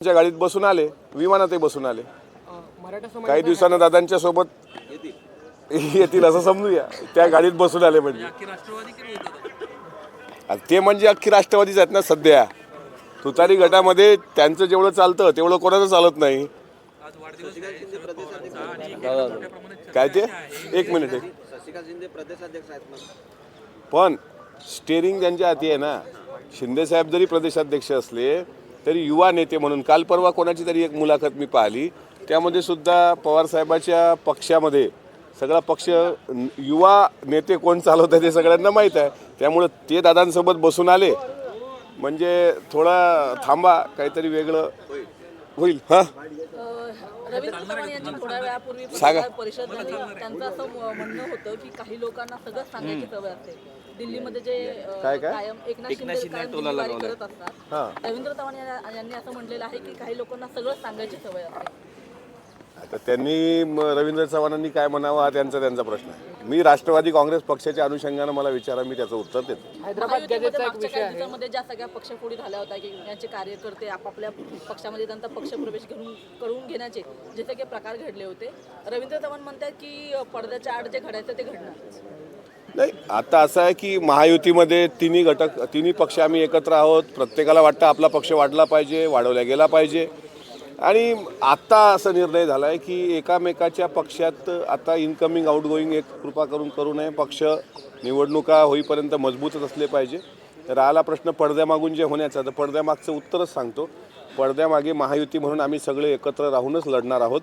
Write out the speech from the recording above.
च्या गाडीत बसून आले विमानातही बसून आले. काही दिवसानं दादांच्या सोबत येतील असं समजूया. त्या गाडीत बसून आले म्हणजे. आता ते म्हणजे अख्खी राष्ट्रवादीच आहेत ना सध्या. तुतारी गटामध्ये त्यांचं जेवढं चालतं तेवढं कोणाचं चालत नाही. काय ते? एक मिनिट. एक पण स्टेरिंग त्यांच्या हाती आहे ना शिंदे साहेब जरी प्रदेशाध्यक्ष असले तरी युवा नेते म्हणून काल परवा कोणाची तरी एक मुलाखत मी पाहिली त्यामध्ये सुद्धा पवारसाहेबाच्या पक्षामध्ये सगळा पक्ष युवा नेते कोण चालवत आहे ते सगळ्यांना माहीत आहे. त्यामुळं ते दादांसोबत बसून आले. म्हणजे थोडा थांबा काहीतरी वेगळं होईल. हां? रवींद्र चव्हाण यांची थोड्या वेळापूर्वी. पत्रकार परिषद झाली त्यांचं असं म्हणणं होतं की काही लोकांना सगळं सांगायची सवय असते. दिल्लीमध्ये जे अ, काय? काय? कायम एकनाथ शिंदे कायम दिल्लीवारी करत असतात. हां. रवींद्र चव्हाण या- यांनी असं म्हटलेलं आहे की काही लोकांना सगळं सांगायची सवय असते. आता त्यांनी रवींद्र चव्हाणांनी काय म्हणावं हा त्यांचा त्यांचा प्रश्न आहे. मी राष्ट्रवादी काँग्रेस पक्षाच्या अनुषंगानं मला विचारा मी त्याचं उत्तर देतो. हैदराबाद गॅजेटचा एक विषय आहे. ज्या सगळ्या पक्षफोडी झाल्या होत्या की यांचे कार्यकर्ते आपापल्या पक्षामध्ये त्यांचा पक्षप्रवेश करून करून घेण्याचे जे सगळे प्रकार घडले होते. रवींद्र चव्हाण म्हणतात की पडद्याच्या आड जे घडायचं ते घडणार. नाही आता असं आहे की महायुतीमध्ये तिन्ही घटक तिन्ही पक्ष आम्ही एकत्र आहोत. प्रत्येकाला वाटतं आपला पक्ष वाढला पाहिजे वाढवला गेला पाहिजे. आणि आत्ता असा निर्णय झाला आहे की एकामेकाच्या पक्षात आता इनकमिंग आउटगोईंग एक कृपा करून करू नये. पक्ष निवडणुका होईपर्यंत मजबूतच असले पाहिजे. तर आला प्रश्न पडद्यामागून जे होण्याचा तर पडद्यामागचं उत्तरच सांगतो. पडद्यामागे महायुती म्हणून आम्ही सगळे एकत्र राहूनच लढणार आहोत.